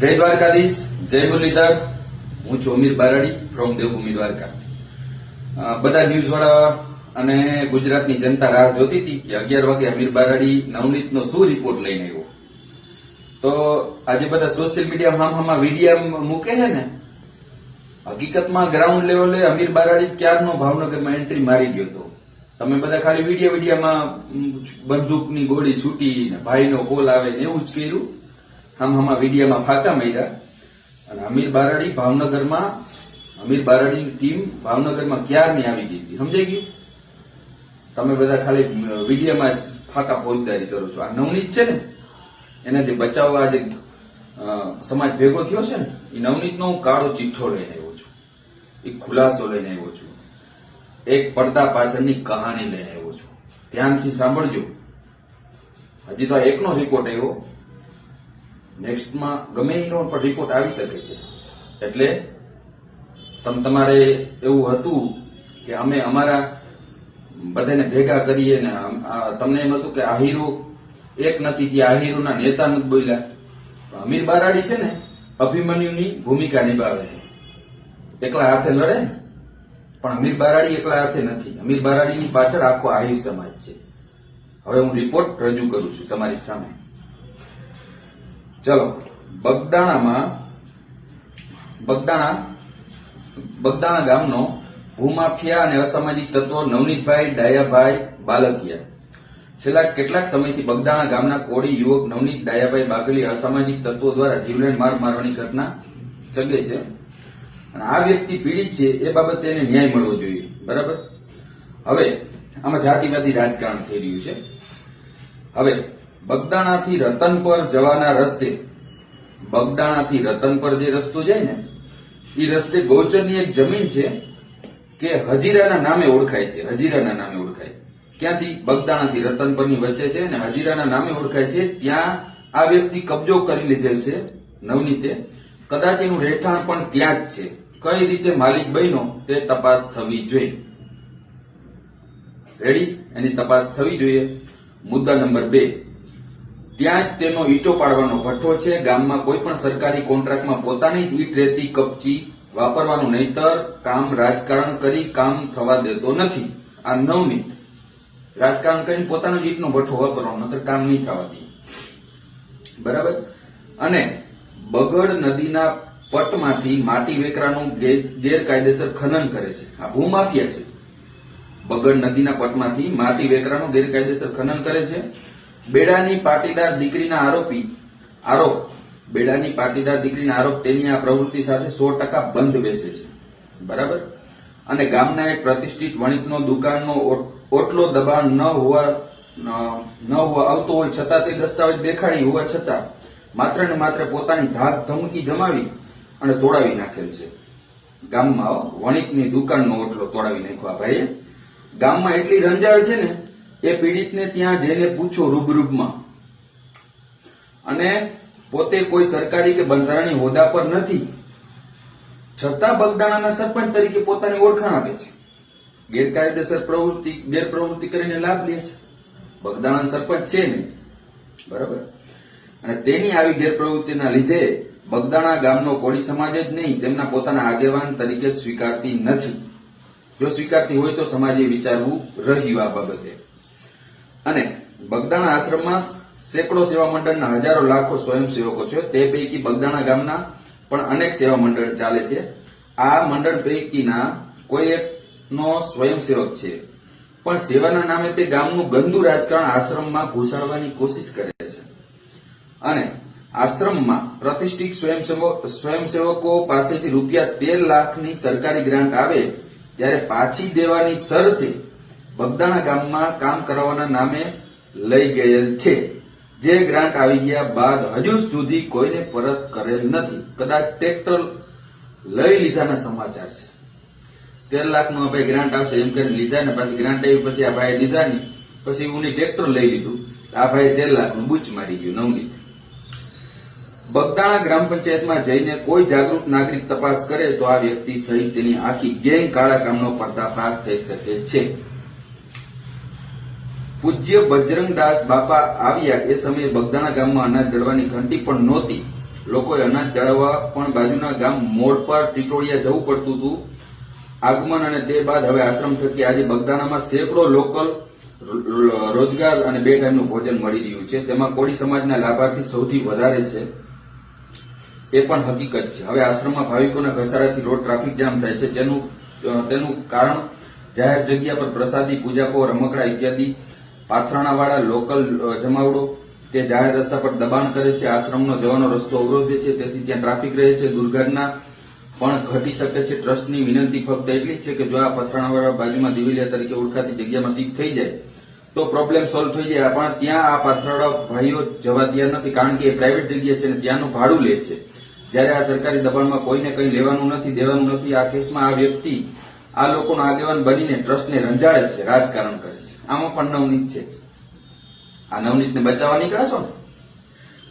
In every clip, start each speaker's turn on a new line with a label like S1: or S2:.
S1: જય દ્વારકાધીશ, જય મુરલીધર. હું છું અમીર બારાડી ફ્રોમ દેવભૂમિ દ્વારકા. બધા ન્યૂઝ વાળા અને ગુજરાતની જનતા રાહ જોતી હતી કે અગિયાર વાગે અમીર બારાડી નવનીતનો શું રિપોર્ટ લઈને આવ્યો? તો આજે બધા સોશિયલ મીડિયા હામ હામાં વીડિયો મૂકે છે ને? હકીકતમાં ગ્રાઉન્ડ લેવલે અમીર બારાડી ક્યારનો ભાવનગરમાં એન્ટ્રી મારી ગયો હતો? તમે બધા ખાલી વીડિયો વિડીયામાં બંદૂકની ગોળી છૂટી ભાઈનો કોલ આવે ને એવું જ કર્યું? હમ હમા વિડીયામાં ફાકા માર્યા અને અમીર બારાડી ભાવનગરમાં, અમીર બારાડીની ટીમ ભાવનગરમાં ક્યારની આવી ગઈ હતી? સમજાઈ ગયું? તમે બધા ખાલી વિડીયોમાં જ ફાકા ફોજદારી કરો છો. આ નવનીત છે ને એનાથી બચાવવા જે સમાજ ભેગો થયો છે ને, એ નવનીતનો હું કાળો ચિઠ્ઠો લઈને આવ્યો છું. એ ખુલાસો લઈને આવ્યો છું. એક પડદા પાછળની કહાની લઈને આવ્યો છું. ધ્યાનથી સાંભળજો. હજી તો એકનો રિપોર્ટ આવ્યો. નેક્સ્ટમાં ગમે એનો પણ રિપોર્ટ આવી શકે છે. એટલે તમ, તમારે એવું હતું કે અમે અમારા બધાને ભેગા કરીએ ને તમને એમ હતું કે આ હીરો એક નથી ત્યાં આ હીરોના નેતા નથી બોલ્યા. અમીર બારાડી છે ને અભિમન્યુની ભૂમિકા નિભાવે છે. એકલા હાથે લડે ને, પણ અમીર બારાડી એકલા હાથે નથી. અમીર બારાડીની પાછળ આખો આહિર સમાજ છે. હવે હું રિપોર્ટ રજૂ કરું છું તમારી સામે. ચલો. બગદાણામાં, બગદાણા બગદાણા ગામનો ભૂમાફિયા અને અસામાજિક તત્વો નવનીતભાઈ, ડાયાભાઈ, બાલકિયા. છેલ્લા કેટલાક સમયથી બગદાણા ગામના કોળી યુવક નવનીત, ડાયાભાઈ બાગલી અસામાજિક તત્વો દ્વારા જીવલેણ માર મારવાની ઘટના ચગે છે. અને આ વ્યક્તિ પીડિત છે એ બાબતે એને ન્યાય મળવો જોઈએ. બરાબર? હવે, આમાં જાતિવાદી રાજકારણ થઈ રહ્યું છે. હવે બગદાણાથી રતનપર જવાના રસ્તે. બગદાણાથી રતનપર જે રસ્તો જાય ને એ રસ્તે ગૌચરની એક જમીન છે કે હજીરાના નામે ઓળખાય છે, હજીરાના નામે ઓળખાય. ક્યાંથી? બગદાણાથી રતનપરની વચ્ચે છે અને હજીરાના નામે ઓળખાય છે. ત્યાં આ વ્યક્તિ કબજો કરી લીધેલ છે, નવનીતે. કદાચ એનું રહેઠાણ પણ ત્યાં જ છે. કઈ રીતે માલિક બન્યો તે તપાસ થવી જોઈએ. રેડી એની તપાસ થવી જોઈએ. મુદ્દા નંબર બે. ત્યાં જ તેનો ઈટો પાડવાનો ભઠ્ઠો છે. ગામમાં કોઈ પણ સરકારી કોન્ટ્રાક્ટમાં પોતાની જ ઈટ રેતી કપચી વાપરવાનું નહીતર કામ રાજકારણ કરી કામ થવા દેતો નથી. આ નવનીત. રાજકારણ કરીને પોતાનો જ ઈટનો ભઠ્ઠો વાપરવાનો, નહીતર કામ નહીં થવા દે. બરાબર? અને બગડ નદીના પટમાંથી માટી વેકરાનું ગેરકાયદેસર ખનન કરે છે. આ ભૂમાફિયા છે. બગડ નદીના પટમાંથી માટી વેકરાનું ગેરકાયદેસર ખનન કરે છે. બેડાની પાટીદાર દીકરીના આરોપી, આરોપ, બેડાની પાટીદાર દીકરીના આરોપ તેની આ પ્રવૃત્તિ સાથે સો ટકા બંધ બેસે છે. બરાબર? અને ગામના એક પ્રતિષ્ઠિત વણિકનો દુકાનનો ઓટલો દબાણ ન હોવા ન- હોવા આવતો હોય છતાં તે દસ્તાવેજ દેખાડી હોવા છતાં માત્ર ને માત્ર પોતાની ધાક ધમકી જમાવી અને તોડાવી નાખેલ છે. ગામમાં વણિકની દુકાનનો ઓટલો તોડાવી નાખ્યો આ ભાઈએ. ગામમાં એટલી રંજાળ છે ને એ પીડિતને ત્યાં જઈને પૂછો રૂબરૂબમાં. અને પોતે કોઈ સરકારી કે બંધારણીય હોદ્દા પર નથી. છતાં બગદાણાના સરપંચ તરીકે પોતાની ઓળખાણ આપે છે. ગેરકાયદેસર પ્રવૃત્તિ, ગેરપ્રવૃત્તિ કરીને લાભ લે છે. બગદાણા સરપંચ છે ને બરાબર? અને તેની આવી ગેરપ્રવૃત્તિના લીધે બગદાણા ગામનો કોળી સમાજ જ નહીં, તેમના પોતાના આગેવાન તરીકે સ્વીકારતી નથી. જો સ્વીકારતી હોય તો સમાજે વિચારવું રહ્યું આ બાબતે. અને બગદાણા આશ્રમમાં સેંકડો સેવા મંડળના હજારો લાખો સ્વયંસેવકો છે. તે પૈકી બગદાણા ગામના પણ અનેક સેવા મંડળ ચાલે છે. આ મંડળ પૈકીના કોઈ એકનો સ્વયંસેવક છે. પણ સેવાના નામે તે ગામનું ગંદુ રાજકારણ આશ્રમમાં ઘુસાડવાની કોશિશ કરે છે. અને આશ્રમમાં પ્રતિષ્ઠિત સ્વયંસેવક પાસેથી રૂપિયા તેર લાખની સરકારી ગ્રાન્ટ આવે, ત્યારે પાછી દેવાની શરતે બગદાણા ગામમાં કામ કરાવવાના નામે લઈ ગયેલ છે. જે ગ્રાન્ટ આવી ગયા બાદ હજુ સુધી કોઈને પરત કરેલ નથી. કદાચ ટ્રેક્ટર લઈ લીધાના સમાચાર છે. તેર લાખનું ભાઈ ગ્રાન્ટ આવશે. એમ કરીને લીધા ને પછી ગ્રાન્ટ આવી પછી આ ભાઈ લીધા ને પછી હું ટ્રેક્ટર લઈ લીધું. આ ભાઈ તેર લાખનું બૂચ મારી ગયું નવનીત બગદાણા ગ્રામ પંચાયતમાં જઈને કોઈ જાગૃત નાગરિક તપાસ કરે તો આ વ્યક્તિ સહિત તેની આખી ગેંગ કાળા કામનો પર્દાફાશ થઈ શકે છે. પૂજ્ય બજરંગદાસ બાપા આવ્યા એ સમયે બગદાણા ગામમાં અનાજ દળવાની ઘંટી પણ નહોતી. લોકોએ અનાજ દળવા પણ બાજુના ગામ મોડ પર ટીટોળિયા જવું પડતું હતું. આગમન અને તે બાદ હવે આશ્રમ થકી આજે બગદાણામાં સેંકડો લોકલ રોજગાર અને બે ટાઈમનું ભોજન મળી રહ્યું છે. તેમાં કોળી સમાજના લાભાર્થી સૌથી વધારે છે. એ પણ હકીકત છે. હવે આશ્રમમાં ભાવિકોના ઘસારાથી રોડ ટ્રાફિક જામ થાય છે. જેનું, તેનું કારણ જાહેર જગ્યા પર પ્રસાદી પૂજાપો રમકડા ઇત્યાદિ પાથરણાવાળા લોકલ જમાવડો તે જાહેર રસ્તા પર દબાણ કરે છે. આશ્રમનો જવાનો રસ્તો અવરોધે છે. તેથી ત્યાં ટ્રાફિક રહે છે. દુર્ઘટના પણ ઘટી શકે છે. ટ્રસ્ટની વિનંતી ફક્ત એટલી છે કે જો આ પથરાણાવાળા બાજુમાં દિવેલિયા તરીકે ઓળખાતી જગ્યામાં શિફ્ટ થઈ જાય, તો પ્રોબ્લેમ સોલ્વ થઈ જાય. પણ ત્યાં આ પાથરાળા ભાઈઓ જવા તૈયાર નથી, કારણ કે એ પ્રાઇવેટ જગ્યા છે અને ત્યાંનું ભાડું લે છે. જ્યારે આ સરકારી દબાણમાં કોઈને કંઈ લેવાનું નથી, દેવાનું નથી, આ કેસમાં આ વ્યક્તિ આ લોકોનો આગેવાન બનીને ટ્રસ્ટને રંજાડે છે. રાજકારણ કરે આમાં પણ નવનીત છે. આ નવનીતને બચાવવા નીકળાશો ને?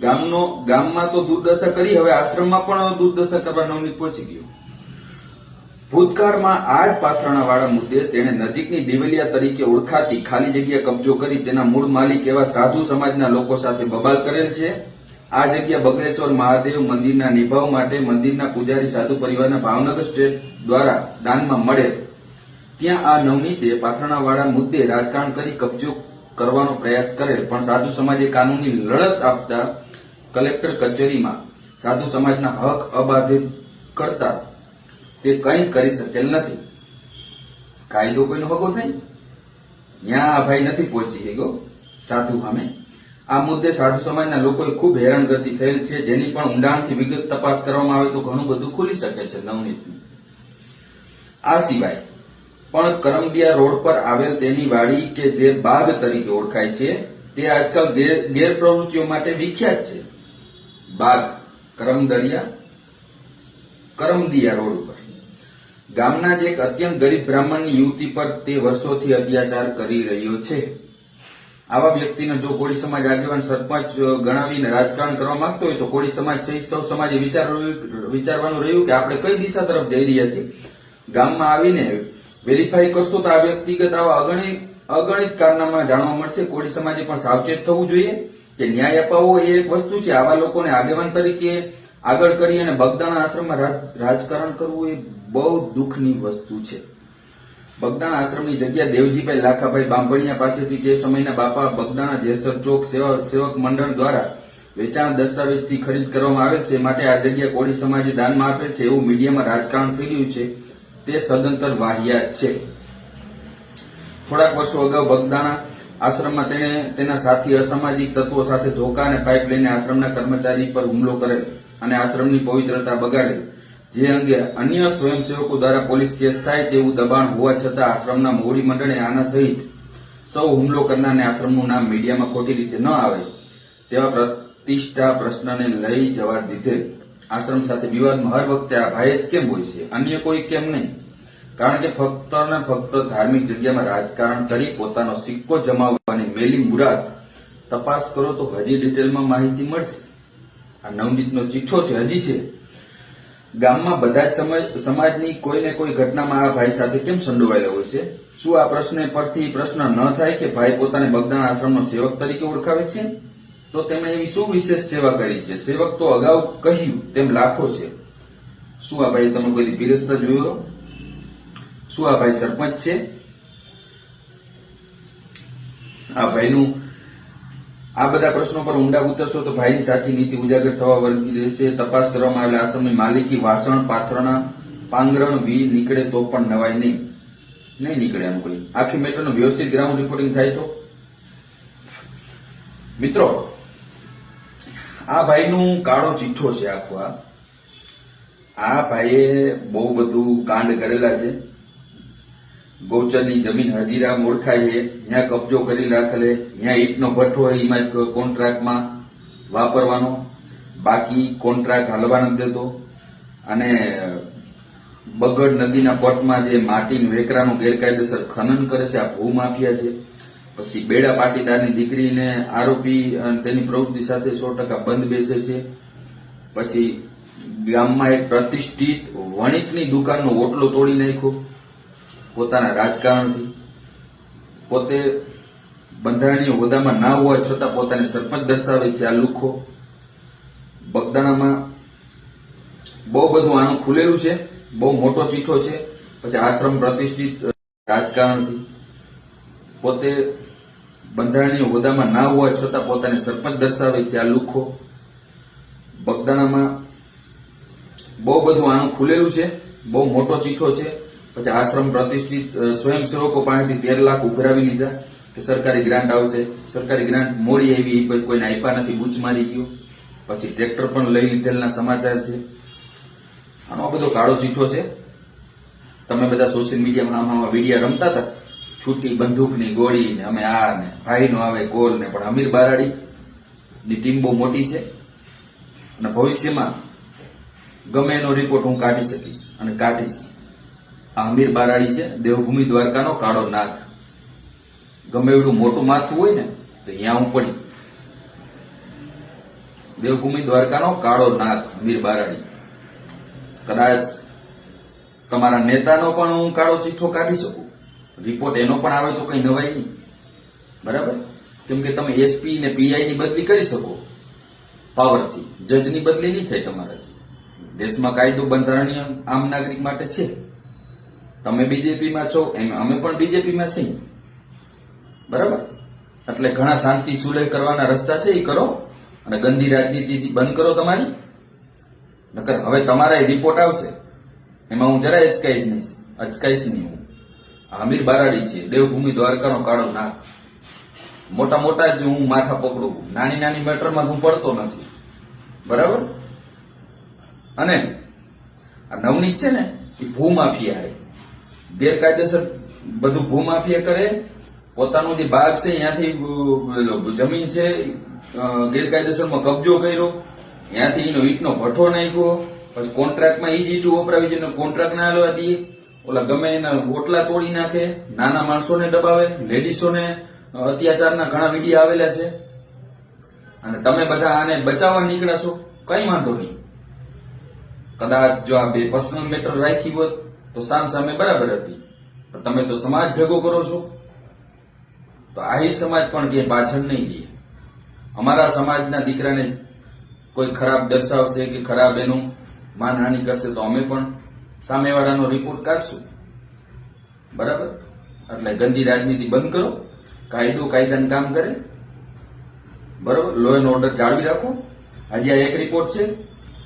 S1: ગામનો, ગામમાં તો દુર્દશા કરી, હવે આશ્રમમાં પણ દુર્દશા કરવા નવનીત પહોંચી ગયો. ભૂતકાળમાં આ જ પાથરણાવાળા મુદ્દે તેણે નજીકની દેવલિયા તરીકે ઓળખાતી ખાલી જગ્યા કબજો કરી તેના મૂળ માલિક એવા સાધુ સમાજના લોકો સાથે બબાલ કરેલ છે. આ જગ્યા બગલેશ્વર મહાદેવ મંદિરના નિભાવ માટે મંદિરના પૂજારી સાધુ પરિવારના ભાવનગર સ્ટેટ દ્વારા દાનમાં મળેલ ત્યાં આ નવનીતે પાથરણાવાળા મુદ્દે રાજકારણ કરી કબજો કરવાનો પ્રયાસ કરેલ, પણ સાધુ સમાજે કાનૂની લડત આપતા કલેક્ટર કચેરીમાં સાધુ સમાજના હક અબાધિત કરતા તે કંઈ કરી શકેલ નથી. કાયદો કોઈનો હગો થાય ત્યાં આ ભાઈ નથી પહોંચી ગયો સાધુ સામે. આ મુદ્દે સાધુ સમાજના લોકોએ ખૂબ હેરાનગતિ થયેલ છે, જેની પણ ઊંડાણથી વિગત તપાસ કરવામાં આવે તો ઘણું બધું ખુલી શકે છે નવનીત આ સિવાય પણ કરમદિયા રોડ પર આવેલ તેની વાડી કે જે બાગ તરીકે ઓળખાય છે, તે આજકાલ ગેર- ગેરપ્રવૃત્તિઓ માટે વિખ્યાત છે. બાગ કરમદળિયા કરમદિયા રોડ ઉપર. ગામના જ એક અત્યંત ગરીબ બ્રાહ્મણની યુવતી પર તે વર્ષોથી અત્યાચાર કરી રહ્યો છે. આવા વ્યક્તિને જો કોળી સમાજ આગેવાન સરપંચ ગણાવીને રાજકારણ કરવા માંગતો હોય તો કોળી સમાજ સહિત સૌ સમાજે વિચારવું- વિચારવાનું રહ્યું કે આપણે કઈ દિશા તરફ જઈ રહ્યા છીએ? ગામમાં આવીને વેરીફાઈ કરશો તો આ વ્યક્તિગત આવા અગણિત અગણિત કારનામા જાણવા મળશે. કોળી સમાજે પણ સાવચેત થવું જોઈએ કે ન્યાય અપાવવો એ એક વસ્તુ છે. આવા લોકોને આગેવાન તરીકે આગળ કરી અને બગદાણા આશ્રમમાં રાજ- રાજકારણ કરવું એ બહુ દુઃખની વસ્તુ છે. બગદાણા આશ્રમની જગ્યા દેવજીભાઈ લાખાભાઈ બાંભણિયા પાસેથી તે સમયના બાપા બગદાણા જેસર ચોક સેવા, સેવક મંડળ દ્વારા વેચાણ દસ્તાવેજથી ખરીદ કરવામાં આવેલ છે. માટે આ જગ્યા કોળી સમાજે દાનમાં આપેલ છે. એવું મીડિયામાં રાજકારણ થઈ રહ્યું છે. તે સદંતર વાહિયાત છે. થોડાક વર્ષો અગાઉ બગદાણા આશ્રમમાં તેણે તેના સાથી અસામાજિક તત્વો સાથે ધોકા અને પાઇપ લઈને આશ્રમના કર્મચારી પર હુમલો કરેલ અને આશ્રમની પવિત્રતા બગાડેલ. જે અંગે અન્ય સ્વયંસેવકો દ્વારા પોલીસ કેસ થાય તેવું દબાણ હોવા છતાં આશ્રમના મોવડી મંડળે આના સહિત સૌ હુમલો કરનારને આશ્રમનું નામ મીડિયામાં ખોટી રીતે ન આવે તેવા પ્રતિષ્ઠા પ્રશ્નને લઈ જવા દીધેલ. આશ્રમ સાથે વિવાદમાં હર વખતે આ ભાઈ જ કેમ હોય છે? અન્ય કોઈ કેમ નહીં? કારણ કે ફક્ત ને ફક્ત ધાર્મિક જગ્યામાં રાજકારણ કરી પોતાનો સિક્કો જમાવવાની મેલી મુરાદ તપાસ કરો તો હજી ડિટેલમાં માહિતી મળશે. આ નવનીતનો ચિઠ્ઠો છે, હજી છે. ગામમાં બધા જ સમાજ- સમાજની કોઈને કોઈ ઘટનામાં આ ભાઈ સાથે કેમ સંડોવાયેલા હોય છે? શું આ પ્રશ્ન પરથી પ્રશ્ન ન થાય કે ભાઈ પોતાને બગદાણા આશ્રમનો સેવક તરીકે ઓળખાવે છે? તો તેમણે એવી શું વિશેષ સેવા કરી છે? સેવક તો અગાઉ કહ્યું, તેમ લાખો છે. શું આ ભાઈ તમે કોઈ પીરસતા જોયો? શું આ ભાઈ સરપંચ છે? આ ભાઈનું આ બધા પ્રશ્નો પર ઊંડા ઉતરશો તો ભાઈની સાચી નીતિ ઉજાગર થવા વર્ગી રહેશે. તપાસ કરવામાં આવેલા આશ્રમની માલિકી વાસણ, પાથરણા, પાંગરણ વી નીકળે તો પણ નવાય નહીં. નહીં નીકળે એમ કોઈ. આખી મેટરનું વ્યવસ્થિત ગ્રાઉન્ડ રિપોર્ટિંગ થાય તો? મિત્રો આ ભાઈનું કાળો ચીઠો છે આખો આ. આ ભાઈએ બહુ બધું કાંડ કરેલા છે. ગૌચરની જમીન હજીરા ઓળખાય છે. ત્યાં કબજો કરી રાખેલે. ત્યાં ઈટનો ભઠ્ઠો હોય એમાં જ કોન્ટ્રાક્ટમાં વાપરવાનો. બાકી કોન્ટ્રાક્ટ હાલવા નથી દેતો. અને બગડ નદીના પટમાં જે માટીન વેકરાનું ગેરકાયદેસર ખનન કરે છે, આ ભૂમાફિયા છે. પછી બેડા પાટીદારની દીકરીને આરોપી તેની પ્રવૃત્તિ સાથે સો ટકા બંધ બેસે છે. પછી ગામમાં એક પ્રતિષ્ઠિત વણિકની દુકાનનો ઓટલો તોડી નાખ્યો પોતાના રાજકારણથી. પોતે બંધારણીય હોદ્દામાં ના હોવા છતાં પોતાને સરપંચ દર્શાવે છે આ લુખો. બગદાણામાં બહુ બધું આનું ખુલેલું છે, બહુ મોટો ચીઠો છે, પછી આશ્રમ પ્રતિષ્ઠિત રાજકારણથી. પોતે બંધારણીય હોદ્દામાં ના હોવા છતાં પોતાને સરપંચ દર્શાવે છે આ લુખો. બગદાણામાં બહુ બધું આનું ખુલેલું છે, બહુ મોટો ચીઠો છે. પછી આશ્રમ પ્રતિષ્ઠિત સ્વયંસેવકો પાસેથી તેર લાખ ઉઘરાવી લીધા કે સરકારી ગ્રાન્ટ આવશે. સરકારી ગ્રાન્ટ મોડી આવી કોઈને આપ્યા નથી, બૂચ મારી ગયો. પછી ટ્રેક્ટર પણ લઈ લીધેલના સમાચાર છે. આનો બધો કાળો ચીઠો છે. તમે બધા સોશિયલ મીડિયામાં આમાં વીડિયો રમતા હતા. છૂટી બંદૂકની ગોળી ને અમે આ ને ભાઈનો આવે, ગોલ ને, પણ અમીર બારાડી ની ટીમ બહુ મોટી છે. અને ભવિષ્યમાં ગમે એનો રિપોર્ટ હું કાઢી શકીશ અને કાઢીશ. આ અમીર બારાડી છે, દેવભૂમિ દ્વારકાનો કાળો નાગ. ગમે એવડું મોટું માથું હોય ને, તો અહીંયા હું પડી. દેવભૂમિ દ્વારકાનો કાળો નાગ, અમીર બારાડી. કદાચ તમારા નેતાનો પણ હું કાળો ચીઠ્ઠો કાઢી શકું. રિપોર્ટ એનો પણ આવે તો કઈ નવાય નહીં. બરાબર? કેમ કે તમે એસપી ને પીઆઈ ની બદલી કરી શકો. પાવરથી. જજની બદલી નહીં થાય તમારાથી. દેશમાં કાયદો બંધારણીય આમ નાગરિક માટે છે. તમે બીજેપીમાં છો, એમ અમે પણ બીજેપીમાં છીએ. બરાબર? એટલે ઘણા શાંતિ સુલેહ કરવાના રસ્તા છે, એ કરો. અને ગંદી રાજનીતિ બંધ કરો તમારી. નકર હવે તમારા રિપોર્ટ આવશે. એમાં હું જરાય અચકાઈશ નહીં. અચકાઈશ નહીં હું. આ અમીર બારાડી છે, દેવભૂમિ દ્વારકાનો કાળો નાગ. મોટા મોટા જ હું માથા પકડું નાની નાની મેટરમાં હું પડતો નથી. બરાબર? અને આ નવનીત છે ને, એ ભૂમાફિયા છે. ગેરકાયદેસર બધું ભૂમાફિયા કરે. પોતાનો જે બાગ છે, ત્યાંથી જમીન છે ગેરકાયદેસરમાં કબજો કર્યો. ત્યાંથી એનો ઈટનો ભઠ્ઠો નાખ્યો. પછી કોન્ટ્રાક્ટમાં ઈ જ ઈટું વપરાવી છે કોન્ટ્રાક્ટ ના લેવા દઈએ. ઓલા ગમે એના ઓટલા તોડી નાખે, નાના માણસોને દબાવે લેડીસોને અત્યાચારના ઘણા વીડિયો આવેલા છે. અને તમે બધા આને બચાવવા નીકળ્યા છો, કઈ વાંધો નહીં. કદાચ જો આ બે પર્સનલ મેટર રાખી હોત, તો સામ સામે બરાબર હતી. પણ તમે તો સમાજ ભેગો કરો છો. તો આહિર સમાજ પણ કે પાછળ નહીં ગઈ અમારા સમાજના દીકરાને કોઈ ખરાબ દર્શાવશે કે ખરાબ એનું માનહાનિ કરશે તો અમે પણ સામેવાળાનો રિપોર્ટ કાઢશું. બરાબર? એટલે ગંદી રાજનીતિ બંધ કરો, કાયદો કાયદાનું કામ કરે. બરાબર? લો એન્ડ ઓર્ડર જાળવી રાખો. આજે આ એક રિપોર્ટ છે.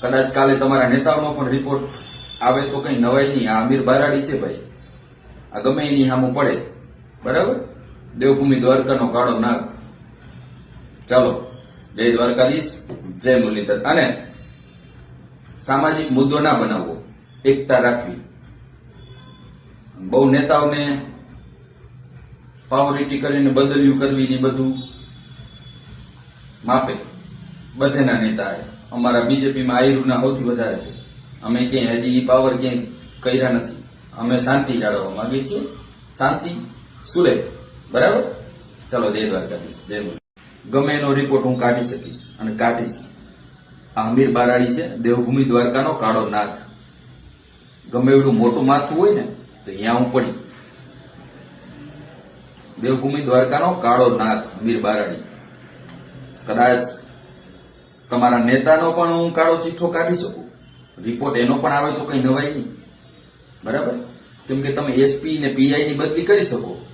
S1: કદાચ કાલે તમારા નેતાઓનો પણ રિપોર્ટ આવે તો કઈ નવાઈ નહીં. આ અમીર બારાડી છે ભાઈ. આ ગમે એની સામું પડે. બરાબર? દેવભૂમિ દ્વારકાનો કાળો નાગ. ચાલો. જય દ્વારકાધીશ. જય મુરલીધર. અને સામાજિક મુદ્દો ના બનાવવો. એકતા રાખવી. બહુ નેતાઓને પાવરિટી કરીને બદલ્યું કરવી ને બધું માપે. બધેના નેતા અમારા બીજેપીમાં આયુના સૌથી વધારે છે. અમે ક્યાંય હજી પાવર ક્યાંય કર્યા નથી. અમે શાંતિ જાળવવા માંગીએ છીએ. શાંતિ સુલે બરાબર? ચલો, જય દ્વારકાધીશ. જય ગમે એનો રિપોર્ટ હું કાઢી શકીશ અને કાઢીશ. આ અમીર બારાડી છે. દેવભૂમિ દ્વારકાનો કાળો નાગ. ગમે એવડું મોટું માથું હોય ને, તો અહીંયા હું પડી. દેવભૂમિ દ્વારકાનો કાળો નાગ, મીર બારાડી. કદાચ તમારા નેતાનો પણ હું કાળો ચિઠ્ઠો કાઢી શકું. રિપોર્ટ એનો પણ આવે તો કઈ નવાય નહીં. બરાબર? કેમ કે તમે એસપી ને પીઆઈની બદલી કરી શકો.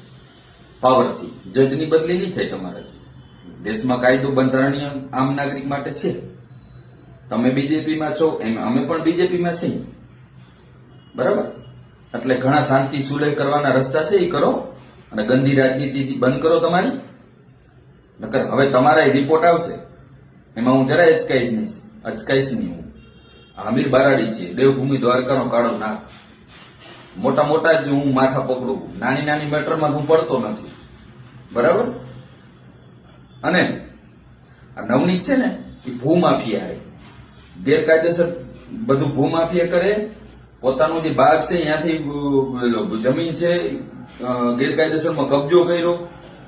S1: પાવરથી. જજની બદલી નહીં થાય તમારાથી. દેશમાં કાયદો બંધારણીય આમ નાગરિક માટે છે. તમે બીજેપીમાં છો, એમ અમે પણ બીજેપીમાં છીએ. બરાબર? એટલે ઘણા શાંતિ સુલેહ કરવાના રસ્તા છે એ કરો. અને ગંદી રાજનીતિ બંધ કરો તમારી. નકર હવે તમારા રિપોર્ટ આવશે. એમાં હું જરાય અચકાઈશ નહીં અચકાઈશ નહીં હું. આ અમીર બારાડી છે, દેવભૂમિ દ્વારકાનો કાળો નાક મોટા મોટા જ હું માથા પકડું. નાની નાની મેટરમાં હું પડતો નથી. બરાબર? અને આ નવનીત છે ને એ ભૂમાફિયા ગેરકાયદેસર બધું ભૂમાફિયા કરે પોતાનો જે બાગ છે ત્યાંથી જમીન છે ગેરકાયદેસરમાં કબજો કર્યો.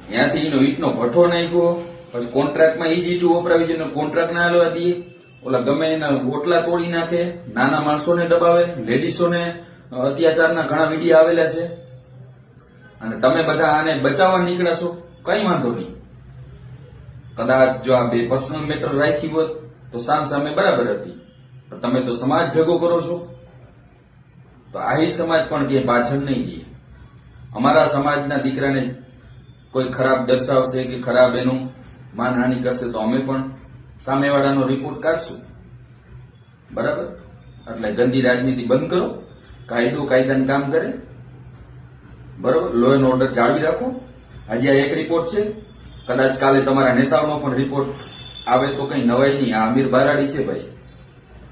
S1: ત્યાંથી એનો ઈટનો ભઠ્ઠો નાખ્યો. પછી કોન્ટ્રાક્ટમાં ઈ જ ઈટું વપરાવી જોઈએ કોન્ટ્રાક્ટ ના લેવા દઈએ. ઓલા ગમે એના રોટલા તોડી નાખે, નાના માણસોને દબાવે, લેડીસોને અત્યાચારના ઘણા વીડિયો આવેલા છે. અને તમે બધા આને બચાવવા નીકળ્યા છો, કઈ વાંધો નહીં. કદાચ જો આ બે પર્સનલ મેટર રાખી હોત, તો સામ સામે બરાબર હતી. તમે તો સમાજ ભેગો કરો છો. તો આહિર સમાજ પણ ક્યાંય પાછળ નહીં જઈએ અમારા સમાજના દીકરાને કોઈ ખરાબ દર્શાવશે કે ખરાબ એનું માનહાનિ કરશે તો અમે પણ સામેવાળાનો રિપોર્ટ કાઢશું. બરાબર? એટલે ગંદી રાજનીતિ બંધ કરો, કાયદો કાયદાનું કામ કરે. બરાબર? લો એન્ડ ઓર્ડર જાળવી રાખો. હજી આ એક રિપોર્ટ છે. કદાચ કાલે તમારા નેતાઓનો પણ રિપોર્ટ આવે તો કંઈ નવાઈ નહીં આ અમીર બારાડી છે ભાઈ.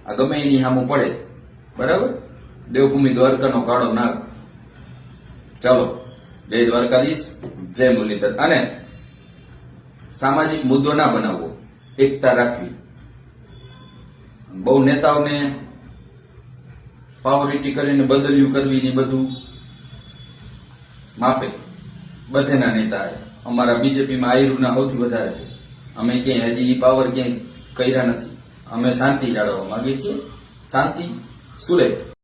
S1: આ ગમે એની સામું પડે. બરાબર? દેવભૂમિ દ્વારકાનો કાળો નાગ. ચાલો, જય દ્વારકાધીશ, જય મુરલીધર. અને સામાજિક મુદ્દો ના બનાવવો, એકતા રાખવી. બહુ નેતાઓને પાવરિટી કરીને બદલ્યું કરવી ને બધું માપે. બધેના નેતા અમારા બીજેપીમાં આયુર્ના સૌથી વધારે છે. અમે ક્યાંય હજી એ પાવર ક્યાંય કર્યા નથી. અમે શાંતિ જાળવવા માંગીએ છીએ. શાંતિ સુરે